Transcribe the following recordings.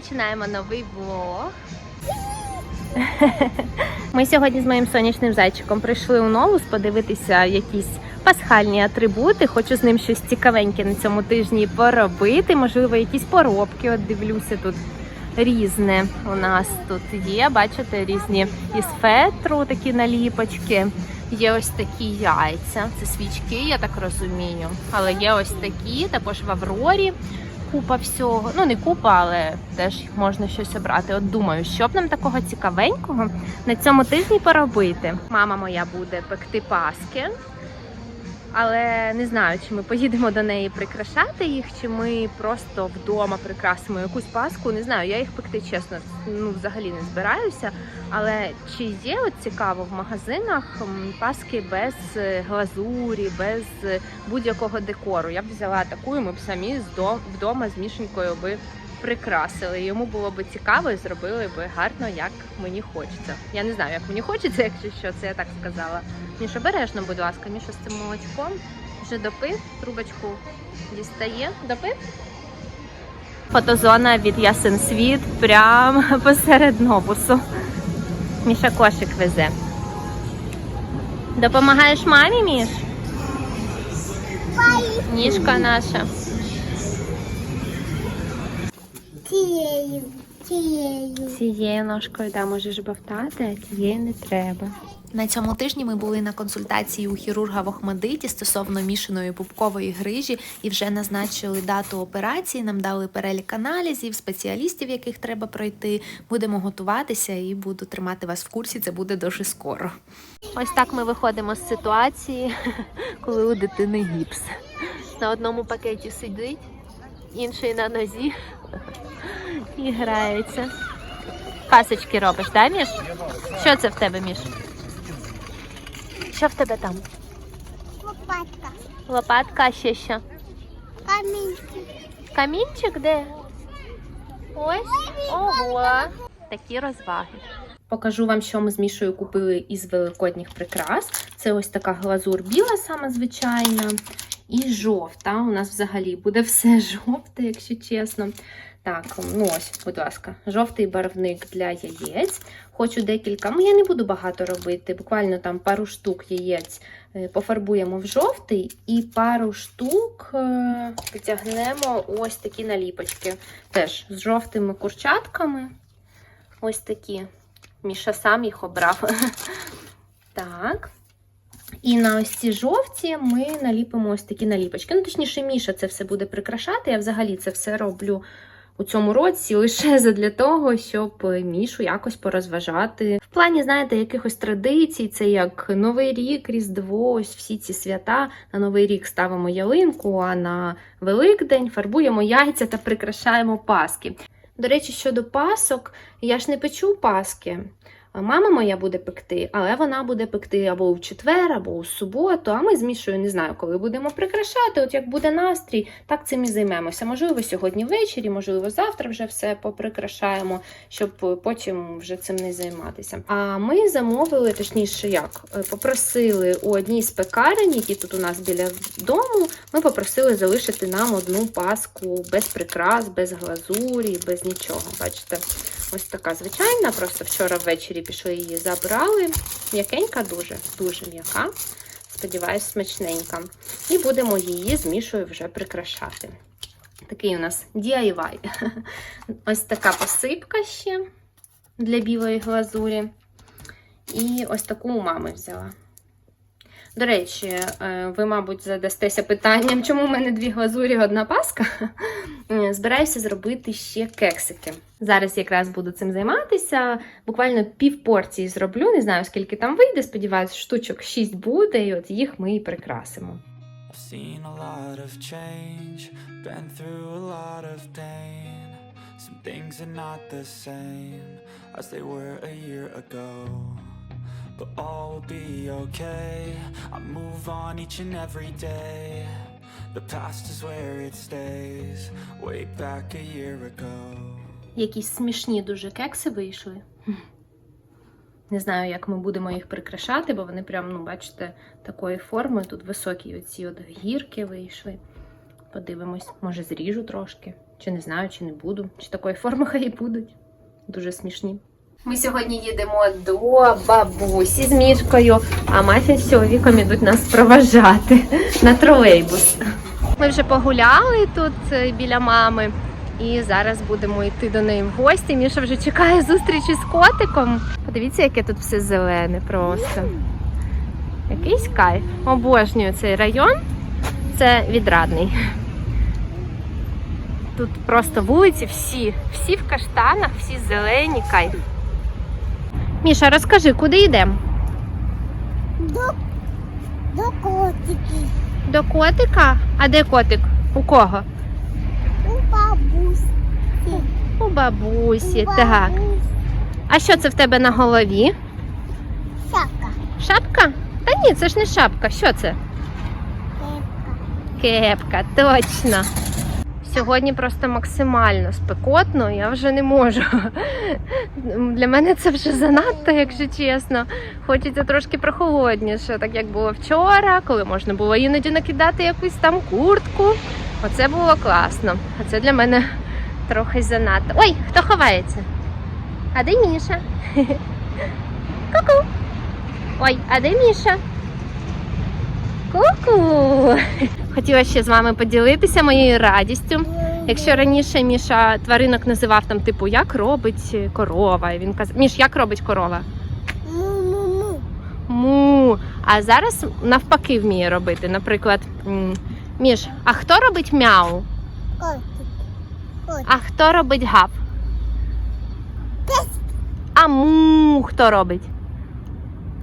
починаємо новий влог. Ми сьогодні з моїм сонячним зайчиком прийшли у Новус подивитися якісь пасхальні атрибути. Хочу з ним щось цікавеньке на цьому тижні поробити. Можливо, якісь поробки. От дивлюся тут різне. У нас тут є, бачите, різні із фетру такі наліпочки. Є ось такі яйця. Це свічки, я так розумію. Але є ось такі, також в Аврорі. Купа всього. Ну не купа, але теж можна щось обрати. От думаю, що б нам такого цікавенького на цьому тижні поробити. Мама моя буде пекти паски. Але не знаю, чи ми поїдемо до неї прикрашати їх, чи ми просто вдома прикрасимо якусь паску. Не знаю, я їх пекти чесно, ну взагалі не збираюся. Але чи є от цікаво в магазинах паски без е, глазурі, без е, будь-якого декору? Я б взяла таку, і ми б самі вдома з мішенькою би прикрасили. Йому було б цікаво і зробили б гарно, як мені хочеться. Я не знаю, як мені хочеться, якщо що, це я так сказала. Міш, обережно, будь ласка, Міша з цим молочком. Вже допив, трубочку дістає. Допив? Фотозона від Ясен Світ прямо посеред новусу. Міша кошик везе. Допомагаєш мамі, Міш? Ніжка наша. Тією, тією. Цією ножкою да, можеш бавтати, а тією не треба. На цьому тижні ми були на консультації у хірурга в Охмадиті стосовно мішаної пупкової грижі і вже назначили дату операції. Нам дали перелік аналізів, спеціалістів, яких треба пройти. Будемо готуватися і буду тримати вас в курсі. Це буде дуже скоро. Ось так ми виходимо з ситуації, коли у дитини гіпс. На одному пакеті сидить, інший на нозі і грається. Пасочки робиш, так, Міш? Що це в тебе, Міш? Що в тебе там? Лопатка. Лопатка, а ще що? Камінчик. Камінчик де? Ось. Ого. Такі розваги. Покажу вам, що ми з Мішою купили із великодніх прикрас. Це ось така глазур біла, саме звичайна, і жовта. У нас взагалі буде все жовте, якщо чесно. Так, ну ось, будь ласка, жовтий барвник для яєць. Хочу декілька, ну я не буду багато робити, буквально там пару штук яєць е, пофарбуємо в жовтий і пару штук е, потягнемо ось такі наліпочки. Теж з жовтими курчатками. Ось такі. Міша сам їх обрав. Так. І на ось ці жовті ми наліпимо ось такі наліпочки. Ну, точніше, Міша це все буде прикрашати. Я взагалі це все роблю у цьому році лише задля того, щоб Мішу якось порозважати. В плані, знаєте, якихось традицій, це як Новий рік, Різдво, ось всі ці свята. На Новий рік ставимо ялинку, а на Великдень фарбуємо яйця та прикрашаємо паски. До речі, щодо пасок, я ж не печу паски. Мама моя буде пекти, але вона буде пекти або в четвер, або у суботу. А ми з Мішою не знаю, коли будемо прикрашати. От як буде настрій, так цим і займемося. Можливо, сьогодні ввечері, можливо, завтра вже все поприкрашаємо, щоб потім вже цим не займатися. А ми замовили, точніше, як е, попросили у одній з пекарень, які тут у нас біля дому. Ми попросили залишити нам одну паску без прикрас, без глазурі, без нічого. Бачите, ось така звичайна. Просто вчора ввечері пішли її забрали. М'якенька дуже, дуже м'яка. Сподіваюсь, смачненька. І будемо її з Мішою вже прикрашати. Такий у нас DIY. Ось така посипка ще для білої глазурі. І ось таку у мами взяла. До речі, е, ви, мабуть, задастеся питанням, чому в мене дві глазурі, одна паска. Е, Збираюся зробити ще кексики. Зараз якраз буду цим займатися. Буквально пів порції зроблю. Не знаю, скільки там вийде. Сподіваюсь, штучок 6 буде, і от їх ми і прикрасимо. Some things are not the same as they were a year ago. But all will be okay. I move on each and every day. The past is where it stays, way back a year ago. Якісь смішні дуже кекси вийшли. Не знаю, як ми будемо їх прикрашати, бо вони прям, ну, бачите, такої форми. Тут високі оці от гірки вийшли. Подивимось, може зріжу трошки. Чи не знаю, чи не буду, чи такої форми хай і будуть. Дуже смішні. Ми сьогодні їдемо до бабусі з мішкою, а Мафія з чоловіком ідуть нас проважати на тролейбус. Ми вже погуляли тут е, біля мами, і зараз будемо йти до неї в гості. Міша вже чекає зустрічі з котиком. Подивіться, яке тут все зелене просто. Якийсь кайф. Обожнюю цей район. Це відрадний. Тут просто вулиці всі, всі в каштанах, всі зелені, кайф. Міша, розкажи, куди йдемо? До, до котики. До котика? А де котик? У кого? У бабусі. У бабусі. У Так. бабусі. А що це в тебе на голові? Шапка. Шапка? Та ні, це ж не шапка. Що це? Кепка. Кепка, точно. Сьогодні просто максимально спекотно, я вже не можу. Для мене це вже занадто, якщо чесно. Хочеться трошки прохолодніше, так як було вчора, коли можна було іноді накидати якусь там куртку. Оце було класно. А це для мене трохи занадто. Ой, хто ховається? А де Міша? Ку-ку. Ой, а де Міша? Ку-ку. Хотіла ще з вами поділитися моєю радістю. Якщо раніше Міша тваринок називав там, типу, як робить корова, і він казав, Міш, як робить корова? Му-му-му. Му. А зараз навпаки вміє робити. Наприклад, Міш, а хто робить мяу? А хто робить гав? А му хто робить?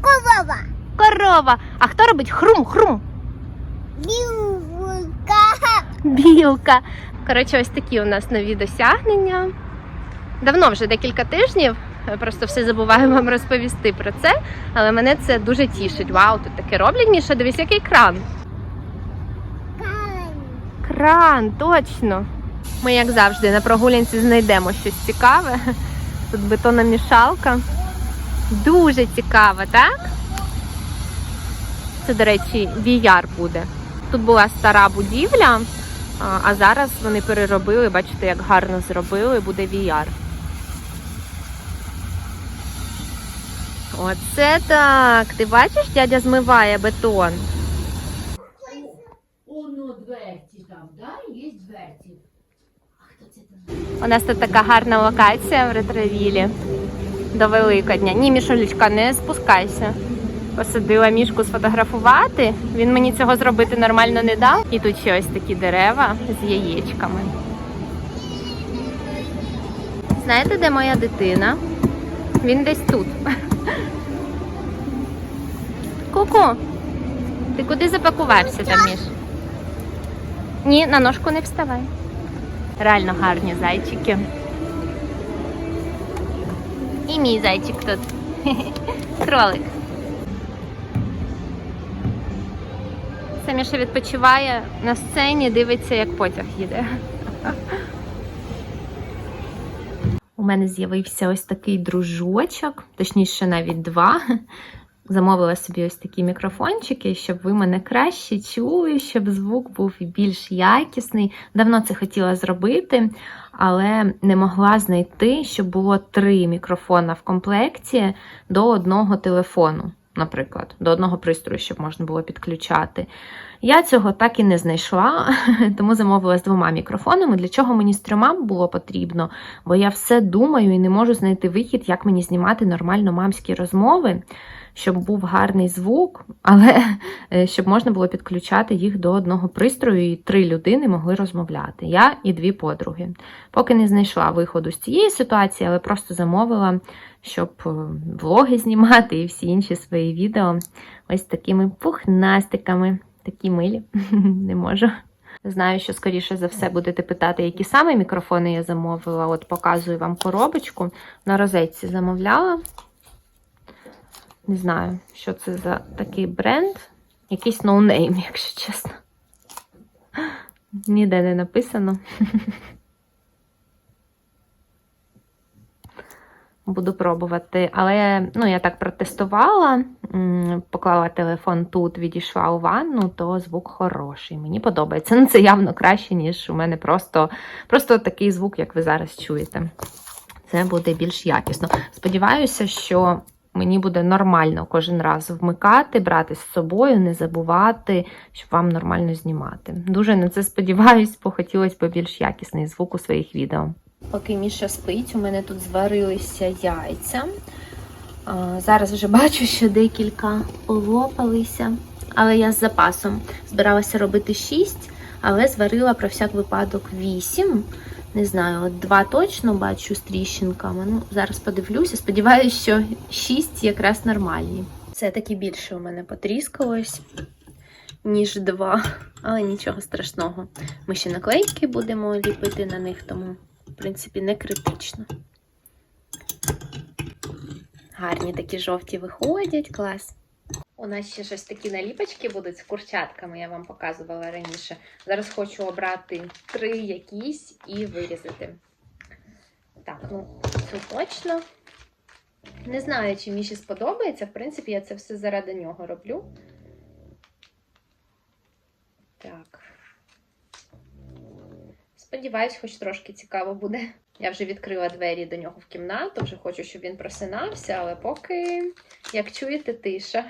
Корова. Корова. А хто робить хрум-хрум? Білка. Білка. Коротше, ось такі у нас нові досягнення. Давно вже декілька тижнів. Просто все забуваю вам розповісти про це, але мене це дуже тішить. Вау, тут таке роблять, Міша, дивись, який кран. Кань. Кран, точно. Ми, як завжди, на прогулянці знайдемо щось цікаве. Тут бетономішалка. Дуже цікаво, так? Це, до речі, VR буде. Тут була стара будівля, а- зараз вони переробили, бачите, як гарно зробили, буде VR. Оце так. Ти бачиш, дядя змиває бетон. Воно дверці там, да? Є дверці. У нас тут така гарна локація в ретровілі до Великодня. Ні, Мішолючка, не спускайся. Посадила мішку сфотографувати. Він мені цього зробити нормально не дав. І тут ще ось такі дерева з яєчками. Знаєте, де моя дитина? Він десь тут. Ку-ку, ти куди запакувався там, Міш? Ні, на ножку не вставай. Реально гарні зайчики. І мій зайчик тут. Кролик. Саміша відпочиває на сцені, дивиться, як потяг їде. У мене з'явився ось такий дружочок, точніше, навіть два. Замовила собі ось такі мікрофончики, щоб ви мене краще чули, щоб звук був більш якісний. Давно це хотіла зробити, але не могла знайти, щоб було три мікрофона в комплекті до одного телефону, наприклад, до одного пристрою, щоб можна було підключати. Я цього так і не знайшла, тому замовила з двома мікрофонами. Для чого мені з трьома було потрібно? Бо я все думаю і не можу знайти вихід, як мені знімати нормально мамські розмови, щоб був гарний звук, але е, щоб можна було підключати їх до одного пристрою, і три людини могли розмовляти. Я і дві подруги. Поки не знайшла виходу з цієї ситуації, але просто замовила, щоб е, влоги знімати і всі інші свої відео ось такими пухнастиками. Такі милі, не можу. Знаю, що скоріше за все будете питати, які саме мікрофони я замовила. От показую вам коробочку. На розетці замовляла. Не знаю, що це за такий бренд. Якийсь ноунейм, якщо чесно. Ніде не написано. Буду пробувати. Але ну, я так протестувала. поклала телефон тут, відійшла у ванну, то звук хороший. Мені подобається. Ну, це явно краще, ніж у мене просто, просто такий звук, як ви зараз чуєте. Це буде більш якісно. Сподіваюся, що мені буде нормально кожен раз вмикати, брати з собою, не забувати, щоб вам нормально знімати. Дуже на це сподіваюсь, бо хотілося б більш якісний звук у своїх відео. Поки Міша спить, у мене тут зварилися яйця. Зараз вже бачу, що декілька полопалися, але я з запасом збиралася робити 6, але зварила про всяк випадок 8. Не знаю, от два точно бачу з тріщинками. Ну, зараз подивлюся. Сподіваюся, що 6 якраз нормальні. Це таки більше у мене потріскалось, ніж два, але нічого страшного. Ми ще наклейки будемо ліпити на них, тому, принципі, не критично. Гарні такі жовті виходять, клас. У нас ще щось такі наліпочки будуть з курчатками, я вам показувала раніше. Зараз хочу обрати три якісь і вирізати. Так, ну, цю точно. Не знаю, чи Міші сподобається. В принципі, я це все заради нього роблю. Так. Сподіваюсь, хоч трошки цікаво буде. Я вже відкрила двері до нього в кімнату, вже хочу, щоб він просинався, але поки, як чуєте, тиша.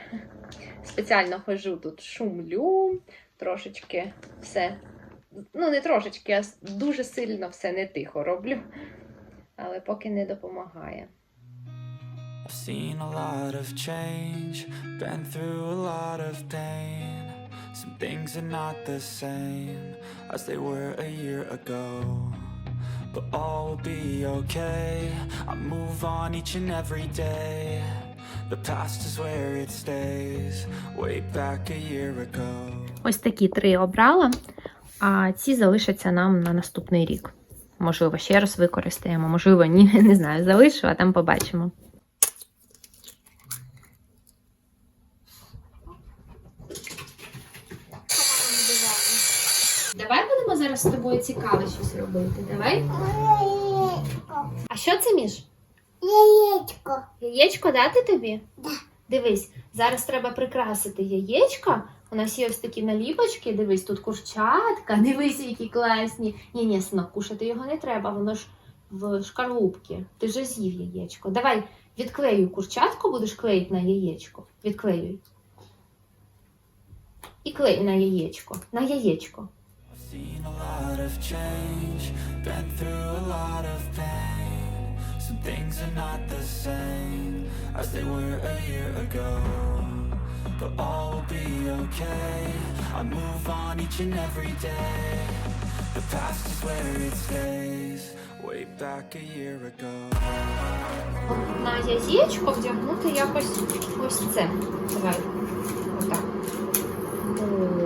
Спеціально хожу тут, шумлю, трошечки все. Ну, не трошечки, а дуже сильно все не тихо роблю. Але поки не допомагає. I've seen a lot of change, been through a lot of pain. Some things are not the same as they were a year ago. But all will be okay. I move on each and every day. The past is where it stays, way back a year ago. Ось такі три обрала, а ці залишаться нам на наступний рік. Можливо, ще раз використаємо, можливо, ні, не знаю, залишу, а там побачимо. Давай будемо зараз з тобою цікаве щось робити. Давай. Яєчко. А що це, Міш? Яєчко. Яєчко дати тобі? Да. Дивись, зараз треба прикрасити яєчко. У нас є ось такі наліпочки. Дивись, тут курчатка. Дивись, які класні. Ні, ні, синок, кушати його не треба, воно ж в шкарлупці. Ти вже з'їв яєчко. Давай відклеюй курчатку, будеш клеїти на яєчко. Відклеюй. І клей на яєчко. На яєчко. I've seen a lot of change, been through a lot of pain. Some things are not the same as they were a year ago. But all will be okay. I move on each and every day. The past is where it stays, way back a year ago. На яєчко вдягнути якось ось це. Давай. Отак. Оп.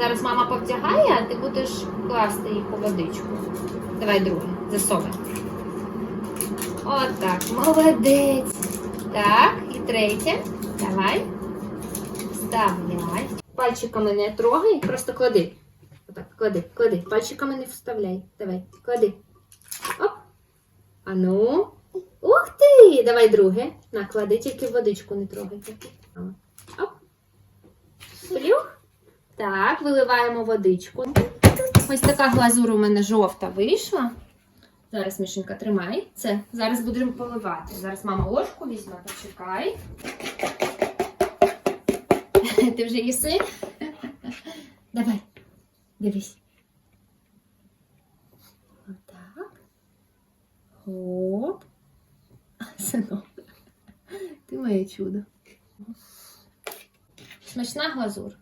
Зараз мама повдягає, а ти будеш класти їх у водичку. Давай друге, засовуй. Отак, молодець. Так, і третє. Давай. Вставляй. Пальчиками не трогай, просто клади. Отак, клади, клади. Пальчиками не вставляй. Давай, клади. Оп. А ну. Ух ти! Давай друге. Наклади, тільки водичку не трогайте. Оп. Плюх. Так, виливаємо водичку. Ось така глазур у мене жовта вийшла. Зараз, Мішенька, тримай. Це. Зараз будемо поливати. Зараз мама ложку візьме, почекай. Ти вже їси? Давай. Дивись. Отак. Хоп. Синок. Ти моє чудо. Смачна глазур.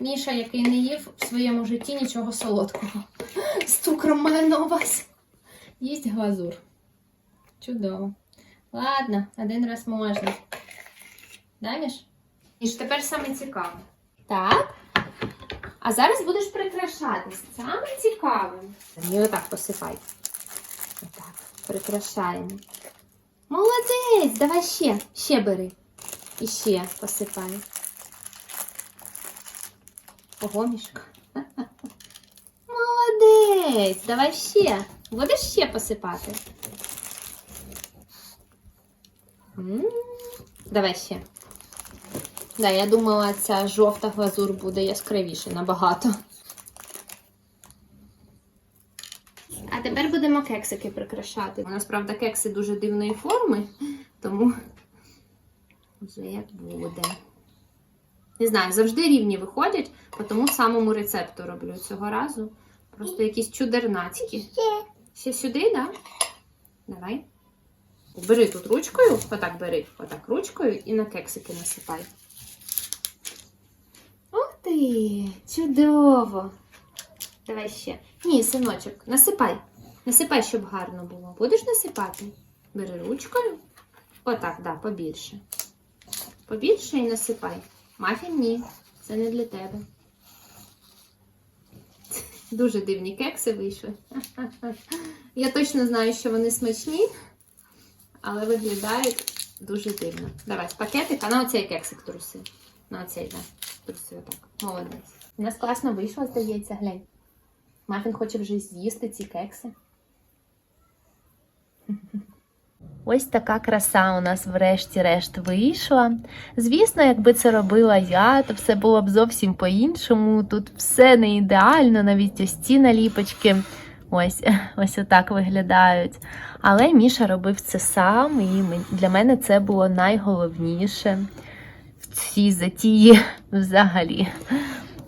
Міша, який не їв в своєму житті нічого солодкого. З цукром має на увазі. Їсть глазур. Чудово. Ладно, один раз можна. Да, Міш? І ж тепер саме цікаве. Так. А зараз будеш прикрашати. Саме цікавим. І отак посипай. Отак. Прикрашаємо. Молодець! Давай ще. Ще бери. І ще посипай. Ого, мішка. Молодець! Давай ще. Будеш ще посипати? М, Давай ще. Да, я думала, ця жовта глазур буде яскравіше набагато. А тепер будемо кексики прикрашати. У нас, правда, кекси дуже дивної форми, тому вже як буде. Не знаю, завжди рівні виходять, по тому самому рецепту роблю цього разу. Просто якісь чудернацькі. Ще. Сюди, так? Да? Давай. Бери тут ручкою, отак бери, отак ручкою і на кексики насипай. Ух ти! Чудово! Давай ще. Ні, синочок, насипай. Насипай, щоб гарно було. Будеш насипати? Бери ручкою. Отак, да, побільше. Побільше і насипай. Мафін ні, це не для тебе. Дуже дивні кекси вийшли. Я точно знаю, що вони смачні, але виглядають дуже дивно. Давай з пакетика на оцей кексик труси. На оцей, так. Труси отак. Молодець. У нас класно вийшло, здається, глянь. Мафін хоче вже з'їсти ці кекси. Ось така краса у нас врешті-решт вийшла. Звісно, якби це робила я, то все було б зовсім по-іншому. Тут все не ідеально, навіть ось ці наліпочки ось, ось отак виглядають. Але Міша робив це сам, і для мене це було найголовніше в цій затії взагалі.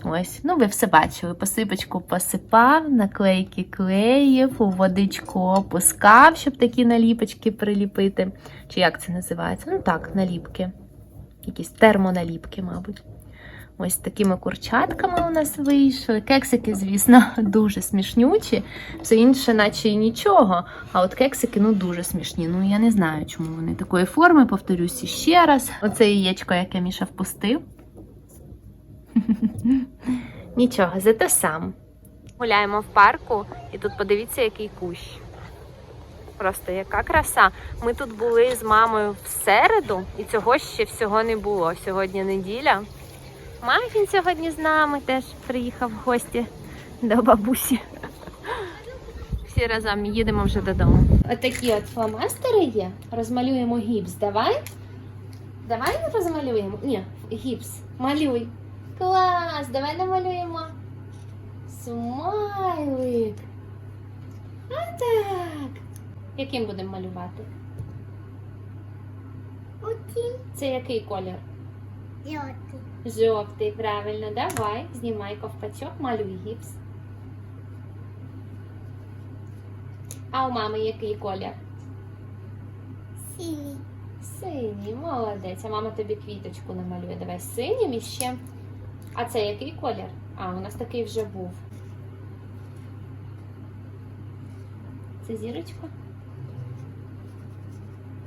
Ось, ну ви все бачили. Посипочку посипав, наклейки клеїв, у водичку опускав, щоб такі наліпочки приліпити. Чи як це називається? Ну так, наліпки. Якісь термоналіпки, мабуть. Ось такими курчатками у нас вийшли. Кексики, звісно, дуже смішнючі. Все інше, наче і нічого. А от кексики, ну дуже смішні. Ну я не знаю, чому вони такої форми. Повторюсь ще раз. Оце яєчко, яке Міша впустив. Нічого, зате сам. Гуляємо в парку, і тут подивіться, який кущ. Просто яка краса. Ми тут були з мамою в середу, і цього ще всього не було. Сьогодні неділя. Мафін сьогодні з нами теж приїхав в гості до бабусі. Всі разом їдемо вже додому. Отакі от фломастери є. Розмалюємо гіпс. Давай. Давай розмалюємо. Ні, гіпс. Малюй. Клас! Давай намалюємо. Смайлик. А так. Яким будемо малювати? Утім. Це який колір? Жовтий. Жовтий, правильно. Давай. Знімай ковпачок, малюй гіпс. А у мами який колір? Синій. Синій, молодець. А мама тобі квіточку намалює. Давай синім і ще. А це який колір? А, у нас такий вже був. Це зірочка.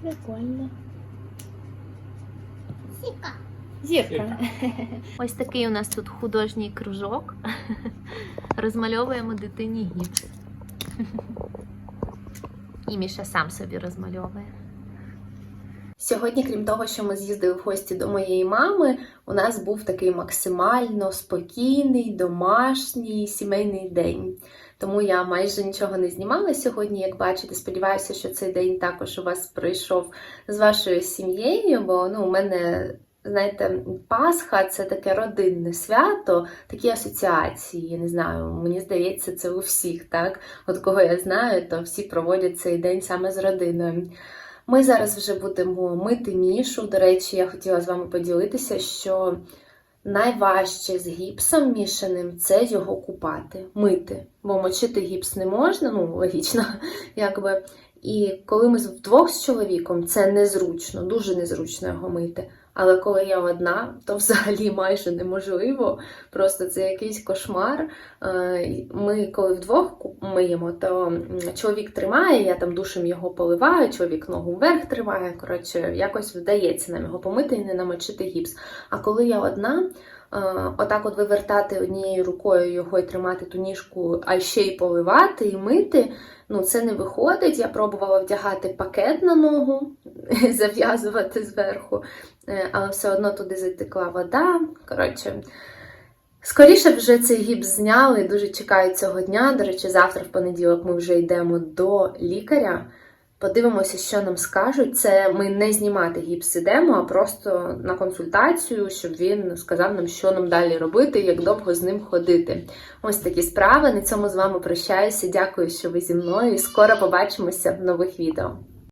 Прикольно. Сіка. Зірка. Ось такий у нас тут художній кружок. Розмальовуємо дитині гіпс. І Міша сам собі розмальовує. Сьогодні, крім того, що ми з'їздили в гості до моєї мами, у нас був такий максимально спокійний, домашній сімейний день. Тому я майже нічого не знімала сьогодні, як бачите. Сподіваюся, що цей день також у вас пройшов з вашою сім'єю, бо ну, у мене. Знаєте, Пасха це таке родинне свято, такі асоціації. Я не знаю, мені здається, це у всіх, так? От кого я знаю, то всі проводять цей день саме з родиною. Ми зараз вже будемо мити мішу. До речі, я хотіла з вами поділитися, що найважче з гіпсом мішаним це його купати, мити. Бо мочити гіпс не можна, ну логічно, якби. І коли ми вдвох з чоловіком, це незручно, дуже незручно його мити. Але коли я одна, то взагалі майже неможливо. Просто це якийсь кошмар. Е, Ми коли вдвох миємо, то чоловік тримає, я там душем його поливаю, чоловік ногу вверх тримає. Коротше, якось вдається нам його помити і не намочити гіпс. А коли я одна, е, отак от вивертати однією рукою його і тримати ту ніжку, а ще й поливати і мити. Ну, це не виходить. Я пробувала вдягати пакет на ногу, зав'язувати зверху, е, але все одно туди затекла вода. Коротше, скоріше вже цей гіпс зняли. Дуже чекаю цього дня. До речі, завтра, в понеділок, ми вже йдемо до лікаря. Подивимося, що нам скажуть. Це ми не знімати гіпс ідемо, а просто на консультацію, щоб він сказав нам, що нам далі робити, як довго з ним ходити. Ось такі справи. На цьому з вами прощаюся. Дякую, що ви зі мною. Скоро побачимося в нових відео.